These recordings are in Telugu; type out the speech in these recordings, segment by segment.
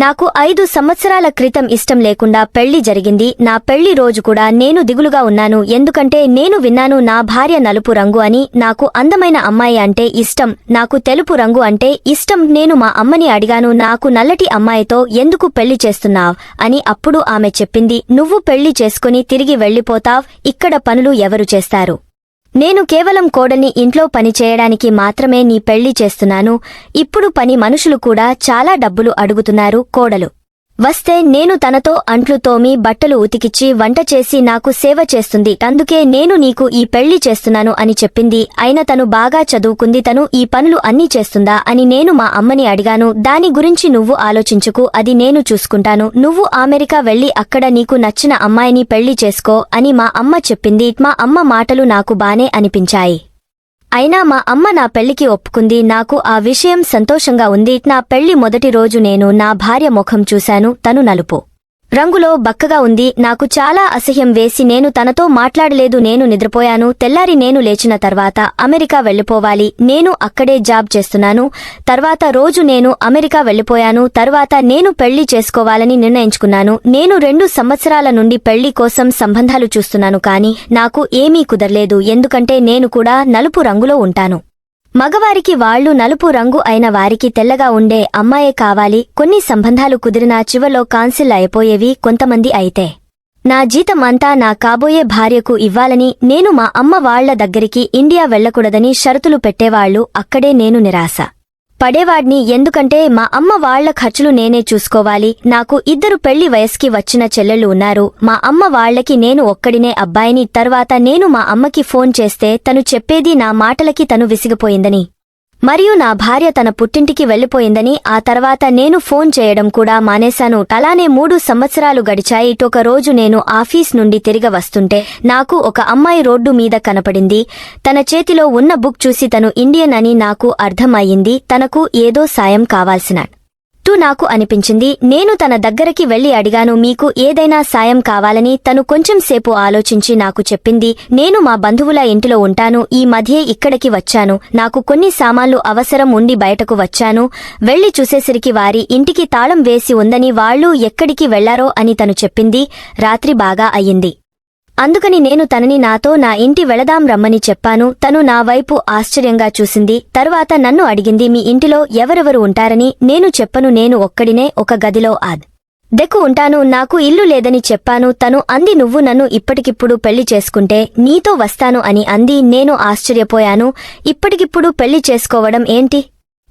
నాకు ఐదు సంవత్సరాల క్రితం ఇష్టం లేకుండా పెళ్ళి జరిగింది. నా పెళ్ళి రోజు కూడా నేను దిగులుగా ఉన్నాను. ఎందుకంటే నేను విన్నాను నా భార్య నలుపు రంగు అని. నాకు అందమైన అమ్మాయి అంటే ఇష్టం. నాకు తెలుపు రంగు అంటే ఇష్టం. నేను మా అమ్మని అడిగాను నాకు నల్లటి అమ్మాయితో ఎందుకు పెళ్ళి చేస్తున్నావ్? అని అప్పుడు ఆమె చెప్పింది నువ్వు పెళ్ళి చేసుకుని తిరిగి వెళ్ళిపోతావ్ ఇక్కడ పనులు ఎవరు చేస్తారు? నేను కేవలం కోడల్ని ఇంట్లో పని చేయడానికి మాత్రమే నీ పెళ్ళి చేస్తున్నాను. ఇప్పుడు పని మనుషులు కూడా చాలా డబ్బులు అడుగుతున్నారు కోడలు. వస్తే నేను తనతో అంట్లు తోమి బట్టలు ఉతికిచ్చి వంట చేసి నాకు సేవ చేస్తుంది. అందుకే నేను నీకు ఈ పెళ్ళి చేస్తున్నాను అని చెప్పింది. అయినా తను బాగా చదువుకుంది. తను ఈ పనులు అన్నీ చేస్తుందా అని నేను మా అమ్మని అడిగాను. దాని గురించి నువ్వు ఆలోచించుకు. అది నేను చూసుకుంటాను. నువ్వు అమెరికా వెళ్ళి అక్కడ నీకు నచ్చిన అమ్మాయిని పెళ్ళి చేసుకో అని మా అమ్మ చెప్పింది. మా అమ్మ మాటలు నాకు బానే అనిపించాయి. అయినా మా అమ్మ నా పెళ్ళికి ఒప్పుకుంది. నాకు ఆ విషయం సంతోషంగా ఉంది. నా పెళ్ళి మొదటి రోజు నేను నా భార్య ముఖం చూశాను. తను నలుపు. రంగులో బక్కగా ఉంది నాకు చాలా అసహ్యం వేసి నేను తనతో మాట్లాడలేదు నేను నిద్రపోయాను తెల్లారి నేను లేచిన తర్వాత అమెరికా వెళ్ళిపోవాలి నేను అక్కడే జాబ్ చేస్తున్నాను తర్వాత రోజు నేను అమెరికా వెళ్ళిపోయాను తర్వాత నేను పెళ్ళి చేసుకోవాలని నిర్ణయించుకున్నాను నేను రెండు సంవత్సరాల నుండి పెళ్ళి కోసం సంబంధాలు చూస్తున్నాను కాని నాకు ఏమీ కుదరలేదు ఎందుకంటే నేను కూడా నలుపు రంగులో ఉంటాను. మగవారికి వాళ్ళు నలుపు రంగు అయిన వారికి తెల్లగా ఉండే అమ్మాయే కావాలి. కొన్ని సంబంధాలు కుదిరినా చివలో కాన్సిల్ అయిపోయేవి కొంతమంది అయితే. నా జీతం అంతా నా కాబోయే భార్యకు ఇవ్వాలని నేను మా అమ్మ వాళ్ళ దగ్గరికి ఇండియా వెళ్ళకూడదని షరతులు పెట్టేవాళ్ళు అక్కడే నేను నిరాశ. పడేవాడిని ఎందుకంటే మా అమ్మ వాళ్ళ ఖర్చులు నేనే చూసుకోవాలి. నాకు ఇద్దరు పెళ్ళి వయస్కి వచ్చిన చెల్లెళ్ళు ఉన్నారు. మా అమ్మ వాళ్ళకి నేను ఒక్కడినే అబ్బాయిని. తర్వాత నేను మా అమ్మకి ఫోన్ చేస్తే తను చెప్పేది నా మాటలకి తను విసిగిపోయిందని. మరియు నా భార్య తన పుట్టింటికి వెళ్ళిపోయిందని ఆ తర్వాత నేను ఫోన్ చేయడం కూడా మానేశాను. అలానే మూడు సంవత్సరాలు గడిచాయి. ఒక రోజు నేను ఆఫీస్ నుండి తిరిగి వస్తుంటే నాకు ఒక అమ్మాయి రోడ్డు మీద కనపడింది. తన చేతిలో ఉన్న బుక్ చూసి తను ఇండియన్ అని నాకు అర్థమయ్యింది. తనకు ఏదో సాయం కావాల్సిన టు నాకు అనిపించింది. నేను తన దగ్గరికి వెళ్ళి అడిగాను మీకు ఏదైనా సాయం కావాలని? తను కొంచెం సేపు ఆలోచించి నాకు చెప్పింది నేను మా బంధువుల ఇంటిలో ఉంటాను ఈ మధ్యే ఇక్కడికి వచ్చాను. నాకు కొన్ని సామాన్లు అవసరం ఉండి బయటకు వచ్చాను. వెళ్ళి చూసేసరికి వారి ఇంటికి తాళం వేసి ఉందని వాళ్ళు ఎక్కడికి వెళ్ళారో అని తను చెప్పింది. రాత్రి బాగా అయ్యింది. అందుకని నేను తనని నాతో నా ఇంటి వెళదాం రమ్మని చెప్పాను. తను నా వైపు ఆశ్చర్యంగా చూసింది. తరువాత నన్ను అడిగింది మీ ఇంటిలో ఎవరెవరు ఉంటారని? నేను చెప్పను నేను ఒక్కడినే ఒక గదిలో ఆద్. దెక్కు ఉంటాను నాకు ఇల్లు లేదని చెప్పాను. తను అంది నువ్వు నన్ను ఇప్పటికిప్పుడు పెళ్ళి చేసుకుంటే నీతో వస్తాను అని అంది. నేను ఆశ్చర్యపోయాను. ఇప్పటికిప్పుడు పెళ్ళి చేసుకోవడం ఏంటి?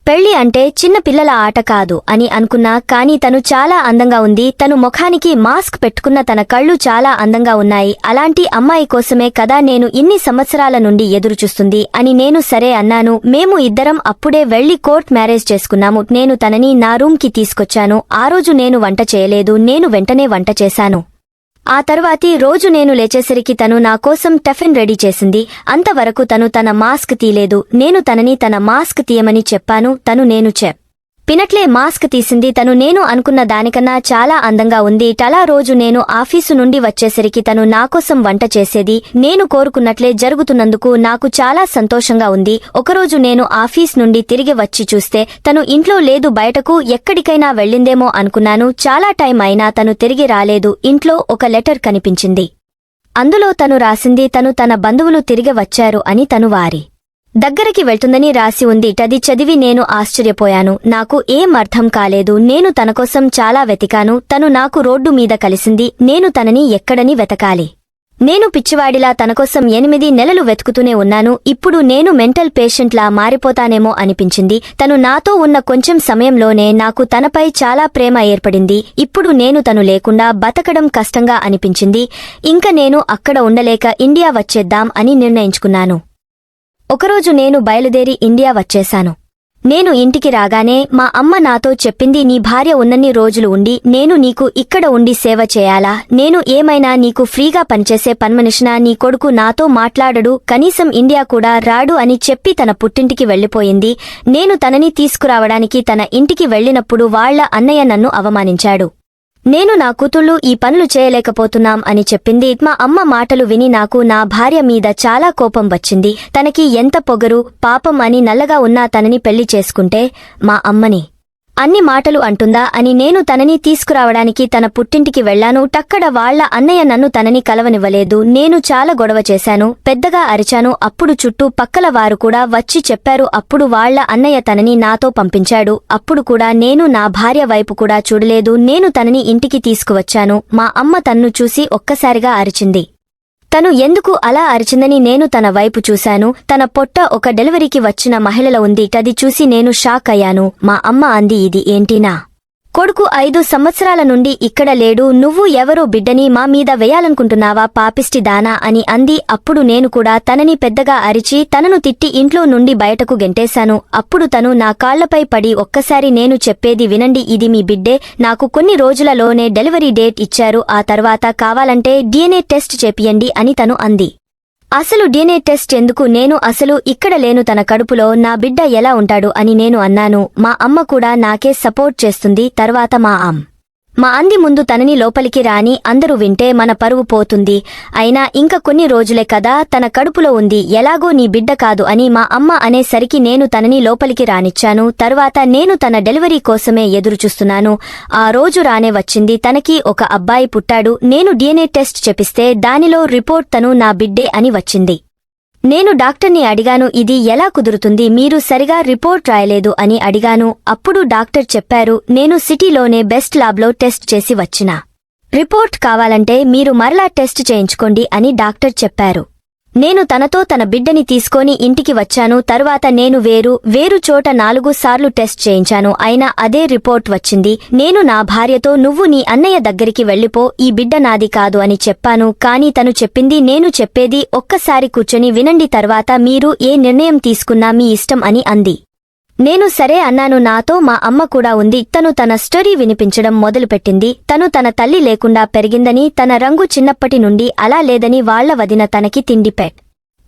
పెళ్ళి అంటే చిన్న పిల్లల ఆట కాదు అని అనుకున్నా కానీ తను చాలా అందంగా ఉంది. తను ముఖానికి మాస్క్ పెట్టుకున్న తన కళ్ళు చాలా అందంగా ఉన్నాయి. అలాంటి అమ్మాయి కోసమే కదా నేను ఇన్ని సంవత్సరాల నుండి ఎదురుచూస్తుంది అని నేను సరే అన్నాను. మేము ఇద్దరం అప్పుడే వెళ్ళి కోర్ట్ మ్యారేజ్ చేసుకున్నాము. నేను తనని నా రూంకి తీసుకొచ్చాను. ఆ రోజు నేను వంట చేయలేదు. నేను వెంటనే వంట చేశాను. ఆ తరువాతి రోజు నేను లేచేసరికి తను నా కోసం టెఫిన్ రెడీ చేసింది. అంతవరకు తను తన మాస్క్ తీలేదు. నేను తనని తన మాస్క్ తీయమని చెప్పాను. తను నేను చెప్ పినట్లే మాస్క్ తీసింది. తను నేను అనుకున్న దానికన్నా చాలా అందంగా ఉంది. టలా రోజు నేను ఆఫీసు నుండి వచ్చేసరికి తను నాకోసం వంట చేసేది. నేను కోరుకున్నట్లే జరుగుతున్నందుకు నాకు చాలా సంతోషంగా ఉంది. ఒకరోజు నేను ఆఫీస్ నుండి తిరిగి వచ్చి చూస్తే తను ఇంట్లో లేదు బయటకు ఎక్కడికైనా వెళ్ళిందేమో అనుకున్నాను. చాలా టైం అయినా తను తిరిగి రాలేదు. ఇంట్లో ఒక లెటర్ కనిపించింది. అందులో తను రాసింది తను తన బంధువులు తిరిగి వచ్చారు అని తను వారి దగ్గరికి వెళ్తుందని రాసి ఉంది. టది చదివి నేను ఆశ్చర్యపోయాను. నాకు ఏం అర్థం కాలేదు. నేను తనకోసం చాలా వెతికాను. తను నాకు రోడ్డు మీద కలిసింది. నేను తనని ఎక్కడని వెతకాలి. నేను పిచ్చివాడిలా తనకోసం ఎనిమిది నెలలు వెతుకుతూనే ఉన్నాను. ఇప్పుడు నేను మెంటల్ పేషెంట్లా మారిపోతానేమో అనిపించింది. తను నాతో ఉన్న కొంచెం సమయంలోనే నాకు తనపై చాలా ప్రేమ ఏర్పడింది. ఇప్పుడు నేను తను లేకుండా బతకడం కష్టంగా అనిపించింది. ఇంక నేను అక్కడ ఉండలేక ఇండియా వచ్చేద్దాం అని నిర్ణయించుకున్నాను. ఒకరోజు నేను బయలుదేరి ఇండియా వచ్చేశాను. నేను ఇంటికి రాగానే మా అమ్మ నాతో చెప్పింది నీ భార్య ఉన్నన్ని రోజులు ఉండి నేను నీకు ఇక్కడ ఉండి సేవ చేయాలా? నేను ఏమైనా నీకు ఫ్రీగా పనిచేసే పన్మనిషినా? నీ కొడుకు నాతో మాట్లాడడు కనీసం ఇండియా కూడా రాడు అని చెప్పి తన పుట్టింటికి వెళ్ళిపోయింది నేను తనని తీసుకురావడానికి తన ఇంటికి వెళ్ళినప్పుడు వాళ్ళ అన్నయ్య నన్ను అవమానించాడు. నేను నా కూతుళ్ళు ఈ పనులు చేయలేకపోతున్నాం అని చెప్పింది మా అమ్మ మాటలు విని నాకు నా భార్య మీద చాలా కోపం వచ్చింది. తనకి ఎంత పొగరు పాపం అని నల్లగా ఉన్నా తనని పెళ్ళి చేసుకుంటే మా అమ్మని అన్ని మాటలు అంటుందా అని నేను తనని తీసుకురావడానికి తన పుట్టింటికి వెళ్ళాను టక్కడ వాళ్ళ అన్నయ్య నన్ను తనని కలవనివ్వలేదు. నేను చాలా గొడవ చేశాను. పెద్దగా అరిచాను. అప్పుడు చుట్టూ పక్కల వారు కూడా వచ్చి చెప్పారు. అప్పుడు వాళ్ళ అన్నయ్య తనని నాతో పంపించాడు. అప్పుడు కూడా నేను నా భార్య వైపు కూడా చూడలేదు. నేను తనని ఇంటికి తీసుకువచ్చాను. మా అమ్మ తన్ను చూసి ఒక్కసారిగా అరిచింది. తను ఎందుకు అలా అరిచిందని నేను తన వైపు చూశాను. తన పొట్ట ఒక డెలివరీకి వచ్చిన మహిళల ఉంది. అది చూసి నేను షాక్ అయ్యాను. మా అమ్మ అంది ఇది ఏంటినా? కొడుకు ఐదు సంవత్సరాల నుండి ఇక్కడ లేడు నువ్వు ఎవరో బిడ్డని మా మీద వేయాలనుకుంటున్నావా పాపిష్టి దానా అని అంది. అప్పుడు నేను కూడా తనని పెద్దగా అరిచి తనను తిట్టి ఇంట్లో నుండి బయటకు గెంటేశాను. అప్పుడు తను నా కాళ్ళపై పడి ఒక్కసారి నేను చెప్పేది వినండి ఇది మీ బిడ్డే. నాకు కొన్ని రోజులలోనే డెలివరీ డేట్ ఇచ్చారు ఆ తర్వాత కావాలంటే డిఎన్ఏ టెస్ట్ చేపియండి అని తను అంది. అసలు డీనే టెస్ట్ ఎందుకు నేను అసలు ఇక్కడ లేను తన కడుపులో నా బిడ్డ ఎలా ఉంటాడు అని నేను అన్నాను. మా అమ్మ కూడా నాకే సపోర్ట్ చేస్తుంది తర్వాత మా అమ్మ మా అంది ముందు తనని లోపలికి రాని అందరూ వింటే మన పరువు పోతుంది. అయినా ఇంక కొన్ని రోజులే కదా తన కడుపులో ఉంది. ఎలాగో నీ బిడ్డ కాదు అని మా అమ్మ అనేసరికి నేను తనని లోపలికి రానిచ్చాను. తర్వాత నేను తన డెలివరీ కోసమే ఎదురుచూస్తున్నాను. ఆ రోజు రానే వచ్చింది. తనకి ఒక అబ్బాయి పుట్టాడు. నేను డిఎన్ఏ టెస్ట్ చెప్పిస్తే దానిలో రిపోర్ట్ తను నా బిడ్డే అని వచ్చింది. నేను డాక్టర్ని అడిగాను ఇది ఎలా కుదురుతుంది? మీరు సరిగా రిపోర్ట్ రాయలేదు అని అడిగాను. అప్పుడు డాక్టర్ చెప్పారు నేను సిటీలోనే బెస్ట్ ల్యాబ్లో టెస్ట్ చేసి వచ్చిన. రిపోర్ట్ కావాలంటే మీరు మరలా టెస్ట్ చేయించుకోండి అని డాక్టర్ చెప్పారు. నేను తనతో తన బిడ్డని తీసుకొని ఇంటికి వచ్చాను. తరువాత నేను వేరు వేరు చోట నాలుగు సార్లు టెస్ట్ చేయించాను. అయినా అదే రిపోర్ట్ వచ్చింది. నేను నా భార్యతో నువ్వు నీ అన్నయ్య దగ్గరికి వెళ్ళిపో ఈ బిడ్డ నాది కాదు అని చెప్పాను. కానీ తను చెప్పింది నేను చెప్పేది ఒక్కసారి కూర్చొని వినండి. తర్వాత మీరు ఏ నిర్ణయం తీసుకున్నా మీ ఇష్టం అని అంది. నేను సరే అన్నాను నాతో మా అమ్మ కూడా ఉంది. తను తన స్టోరీ వినిపించడం మొదలుపెట్టింది. తను తన తల్లి లేకుండా పెరిగిందని తన రంగు చిన్నప్పటి నుండి అలా లేదని వాళ్ళ వదిన తనకి తిండి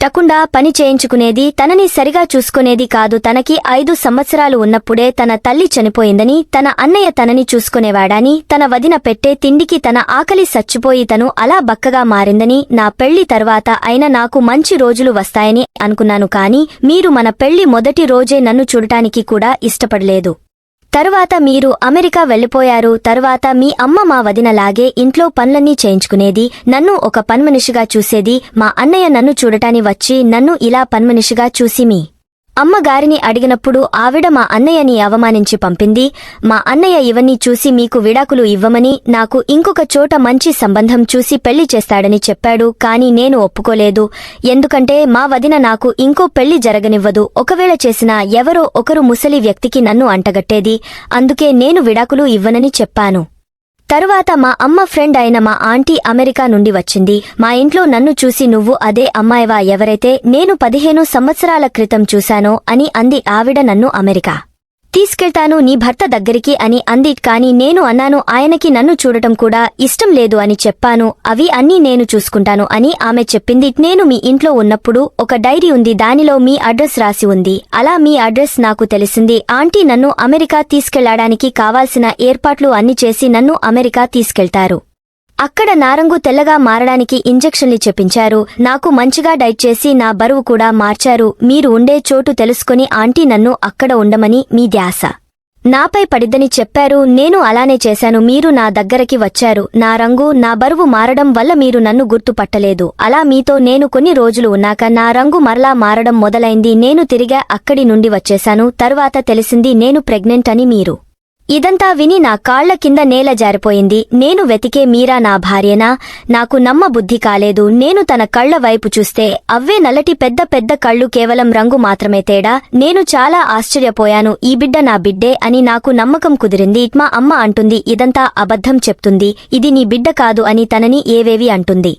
తకుండా పని చేయించుకునేది తనని సరిగా చూసుకునేది కాదు. తనకి ఐదు సంవత్సరాలు ఉన్నప్పుడే తన తల్లి చనిపోయిందని తన అన్నయ్య తనని చూసుకునేవాడని తన వదిన పెట్టే తిండికి తన ఆకలి సచ్చిపోయి తను అలా బక్కగా మారిందని నా పెళ్ళి తర్వాత అయిన నాకు మంచి రోజులు వస్తాయని అనుకున్నాను కాని మీరు మన పెళ్ళి మొదటి రోజే నన్ను చూడటానికి కూడా ఇష్టపడలేదు. తరువాత మీరు అమెరికా వెళ్ళిపోయారు తరువాత మీ అమ్మ మా వదినలాగే ఇంట్లో పనులన్నీ చేయించుకునేది. నన్ను ఒక పన్మనిషిగా చూసేది. మా అన్నయ్య నన్ను చూడటాని వచ్చి నన్ను ఇలా పన్మనిషిగా చూసి మీ అమ్మగారిని అడిగినప్పుడు ఆవిడ మా అన్నయ్యని అవమానించి పంపింది. మా అన్నయ్య ఇవన్నీ చూసి మీకు విడాకులు ఇవ్వమని నాకు ఇంకొక చోట మంచి సంబంధం చూసి పెళ్ళి చేస్తాడని చెప్పాడు కాని నేను ఒప్పుకోలేదు. ఎందుకంటే మా వదిన నాకు ఇంకో పెళ్ళి జరగనివ్వదు. ఒకవేళ చేసినా ఎవరో ఒకరు ముసలి వ్యక్తికి నన్ను అంటగట్టేది. అందుకే నేను విడాకులు ఇవ్వనని చెప్పాను. తరువాత మా అమ్మ ఫ్రెండ్ అయిన మా ఆంటీ అమెరికా నుండి వచ్చింది. మా ఇంట్లో నన్ను చూసి నువ్వు అదే అమ్మాయివా ఎవరైతే నేను పదిహేను సంవత్సరాల క్రితం చూశానో అని అంది ఆవిడ నన్ను అమెరికా. తీసుకెళ్తాను నీ భర్త దగ్గరికి అని అంది. కాని నేను అన్నాను ఆయనకి నన్ను చూడటం కూడా ఇష్టం లేదు అని చెప్పాను. అవి అన్నీ నేను చూసుకుంటాను అని ఆమె చెప్పింది. నేను మీ ఇంట్లో ఉన్నప్పుడు ఒక డైరీ ఉంది దానిలో మీ అడ్రస్ రాసి ఉంది. అలా మీ అడ్రస్ నాకు తెలిసింది. ఆంటీ నన్ను అమెరికా తీసుకెళ్ళడానికి కావాల్సిన ఏర్పాట్లు అన్ని చేసి నన్ను అమెరికా తీసుకెళ్తారు. అక్కడ నారంగు తెల్లగా మారడానికి ఇంజెక్షన్లు చెప్పించారు. నాకు మంచిగా డైట్ చేసి నా బరువు కూడా మార్చారు. మీరు ఉండే చోటు తెలుసుకుని ఆంటీ నన్ను అక్కడ ఉండమని మీ ధ్యాస. నాపై పడిద్దని చెప్పారు. నేను అలానే చేశాను. మీరు నా దగ్గరకి వచ్చారు. నా రంగు నా బరువు మారడం వల్ల మీరు నన్ను గుర్తుపట్టలేదు. అలా మీతో నేను కొన్ని రోజులు ఉన్నాక నా రంగు మరలా మారడం మొదలైంది. నేను తిరిగా అక్కడి నుండి వచ్చేశాను. తరువాత తెలిసింది నేను ప్రెగ్నెంట్ అని మీరు. ఇదంతా విని నా కాళ్ళ కింద నేల జారిపోయింది. నేను వెతికే మీరా నా భార్యనా? నాకు నమ్మ బుద్ధి కాలేదు. నేను తన కళ్ళ వైపు చూస్తే అవ్వే నల్లటి పెద్ద పెద్ద కళ్ళు కేవలం రంగు మాత్రమే తేడా. నేను చాలా ఆశ్చర్యపోయాను. ఈ బిడ్డ నా బిడ్డే అని నాకు నమ్మకం కుదిరింది. మా అమ్మ అంటుంది ఇదంతా అబద్ధం చెప్తుంది. ఇది నీ బిడ్డ కాదు అని తనని ఏవేవి అంటుంది.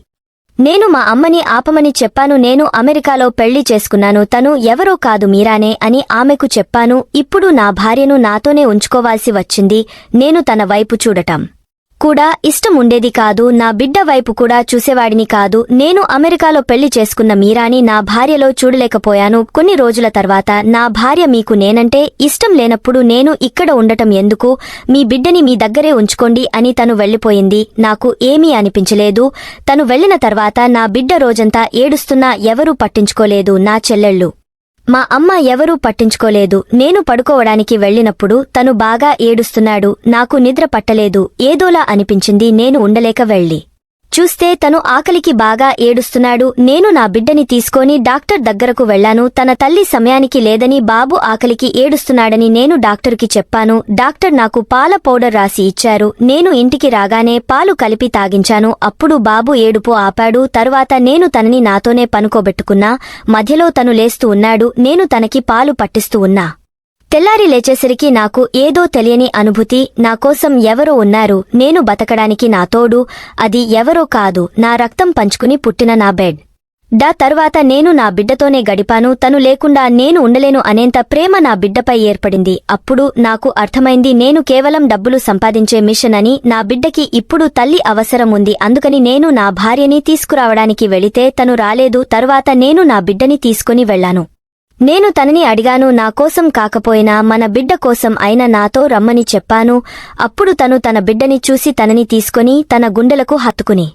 నేను మా అమ్మని ఆపమని చెప్పాను నేను అమెరికాలో పెళ్ళి చేసుకున్నాను తను ఎవరో కాదు మీరానే అని ఆమెకు చెప్పాను ఇప్పుడు నా భార్యను నాతోనే ఉంచుకోవాల్సి వచ్చింది నేను తన వైపు చూడటం. కూడా ఇష్టం ఉండేది కాదు నా బిడ్డ వైపు కూడా చూసేవాడిని కాదు. నేను అమెరికాలో పెళ్ళి చేసుకున్న మీరాని నా భార్యలో చూడలేకపోయాను. కొన్ని రోజుల తర్వాత నా భార్య మీకు నేనంటే ఇష్టం లేనప్పుడు నేను ఇక్కడ ఉండటం ఎందుకు? మీ బిడ్డని మీ దగ్గరే ఉంచుకోండి అని తను వెళ్ళిపోయింది నాకు ఏమీ అనిపించలేదు. తను వెళ్ళిన తర్వాత నా బిడ్డ రోజంతా ఏడుస్తున్నా ఎవరూ పట్టించుకోలేదు నా చెల్లెళ్ళు. మా అమ్మ ఎవరూ పట్టించుకోలేదు. నేను పడుకోవడానికి వెళ్ళినప్పుడు తను బాగా ఏడుస్తున్నాడు. నాకు నిద్ర పట్టలేదు. ఏదోలా అనిపించింది. నేను ఉండలేక వెళ్ళి. చూస్తే తను ఆకలికి బాగా ఏడుస్తున్నాడు. నేను నా బిడ్డని తీసుకొని డాక్టర్ దగ్గరకు వెళ్ళాను తన తల్లి సమయానికి లేదని బాబు ఆకలికి ఏడుస్తున్నాడని నేను డాక్టర్కి చెప్పాను. డాక్టర్ నాకు పాల పౌడర్ రాసి ఇచ్చారు. నేను ఇంటికి రాగానే పాలు కలిపి తాగించాను. అప్పుడు బాబు ఏడుపు ఆపాడు. తరువాత నేను తనని నాతోనే పనుకోబెట్టుకున్నా. మధ్యలో తను లేస్తూ ఉన్నాడు. నేను తనకి పాలు పట్టిస్తూ ఉన్నా. తెల్లారి లేచేసరికి నాకు ఏదో తెలియని అనుభూతి నా కోసం ఎవరో ఉన్నారు నేను బతకడానికి నా తోడు అది ఎవరో కాదు నా రక్తం పంచుకుని పుట్టిన నా బెడ్. డా తర్వాత నేను నా బిడ్డతోనే గడిపాను తను లేకుండా నేను ఉండలేను అనేంత ప్రేమ నా బిడ్డపై ఏర్పడింది. అప్పుడు నాకు అర్థమైంది నేను కేవలం డబ్బులు సంపాదించే మిషన్ అని నా బిడ్డకి ఇప్పుడు తల్లి అవసరం ఉంది అందుకని నేను నా భార్యని తీసుకురావడానికి వెళితే తను రాలేదు తరువాత నేను నా బిడ్డని తీసుకుని వెళ్ళాను నేను తనని అడిగాను నా కోసం కాకపోయినా మన బిడ్డ కోసం అయిన నాతో రమ్మని చెప్పాను. అప్పుడు తను తన బిడ్డని చూసి తనని తీసుకొని తన గుండెలకు హత్తుకుని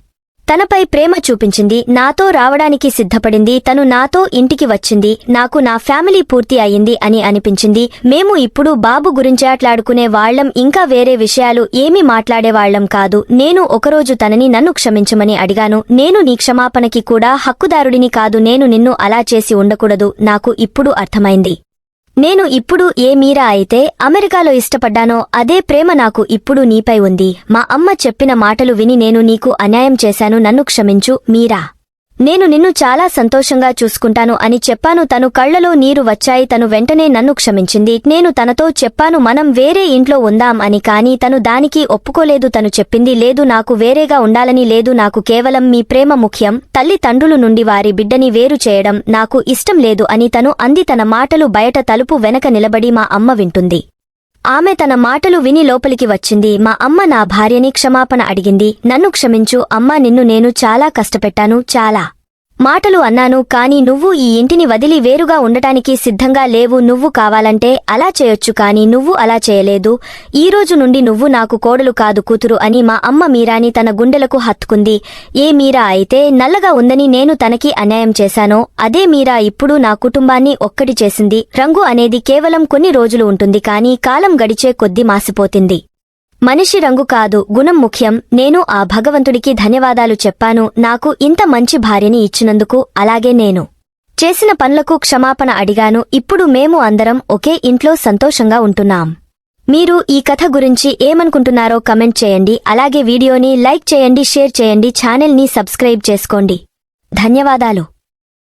తనపై ప్రేమ చూపించింది నాతో రావడానికి సిద్ధపడింది తను నాతో ఇంటికి వచ్చింది నాకు నా ఫ్యామిలీ పూర్తి అయింది అని అనిపించింది. మేము ఇప్పుడు బాబు గురించాట్లాడుకునే వాళ్ళం ఇంకా వేరే విషయాలు ఏమీ మాట్లాడేవాళ్ళం కాదు. నేను ఒకరోజు తనని నన్ను క్షమించమని అడిగాను. నేను నీ క్షమాపణకి కూడా హక్కుదారుడిని కాదు నేను నిన్ను అలా చేసి ఉండకూడదు నాకు ఇప్పుడు అర్థమైంది. నేను ఇప్పుడు ఏ మీరా అయితే అమెరికాలో ఇష్టపడ్డానో అదే ప్రేమ నాకు ఇప్పుడు నీపై ఉంది. మా అమ్మ చెప్పిన మాటలు విని నేను నీకు అన్యాయం చేశాను. నన్ను క్షమించు మీరా. నేను నిన్ను చాలా సంతోషంగా చూసుకుంటాను అని చెప్పాను. తను కళ్ళలో నీరు వచ్చాయి. తను వెంటనే నన్ను క్షమించింది. నేను తనతో చెప్పాను మనం వేరే ఇంట్లో ఉందాం అని. కానీ తను దానికి ఒప్పుకోలేదు. తను చెప్పింది లేదు నాకు వేరేగా ఉండాలని లేదు నాకు కేవలం మీ ప్రేమ ముఖ్యం. తల్లి తండ్రులు నుండి వారి బిడ్డని వేరు చేయడం నాకు ఇష్టం లేదు అని తను అంది. తన మాటలు బయట తలుపు వెనక నిలబడి మా అమ్మ వింటుంది. ఆమె తన మాటలు విని లోపలికి వచ్చింది. మా అమ్మ నా భార్యని క్షమాపణ అడిగింది. నన్ను క్షమించు. అమ్మా నిన్ను నేను చాలా కష్టపెట్టాను. చాలా. మాటలు అన్నాను కాని నువ్వు ఈ ఇంటిని వదిలి వేరుగా ఉండటానికి సిద్ధంగా లేవు నువ్వు కావాలంటే అలా చేయొచ్చు కాని నువ్వు అలా చేయలేదు. ఈ రోజు నుండి నువ్వు నాకు కోడలు కాదు కూతురు అని మా అమ్మ మీరాని తన గుండెలకు హత్తుకుంది. ఏ మీరా అయితే నల్లగా ఉందని నేను తనకి అన్యాయం చేశానో అదే మీరా ఇప్పుడు నా కుటుంబాన్ని ఒక్కటి చేసింది. రంగు అనేది కేవలం కొన్ని రోజులు ఉంటుంది కాని కాలం గడిచే కొద్దీ మాసిపోతుంది. మనిషి రంగు కాదు గుణం ముఖ్యం. నేను ఆ భగవంతుడికి ధన్యవాదాలు చెప్పాను. నాకు ఇంత మంచి భార్యని ఇచ్చినందుకు అలాగే నేను చేసిన పనులకు క్షమాపణ అడిగాను. ఇప్పుడు మేము అందరం ఒకే ఇంట్లో సంతోషంగా ఉంటున్నాం. మీరు ఈ కథ గురించి ఏమనుకుంటున్నారో కమెంట్ చేయండి. అలాగే వీడియోని లైక్ చేయండి షేర్ చేయండి ఛానల్ని సబ్స్క్రైబ్ చేసుకోండి. ధన్యవాదాలు.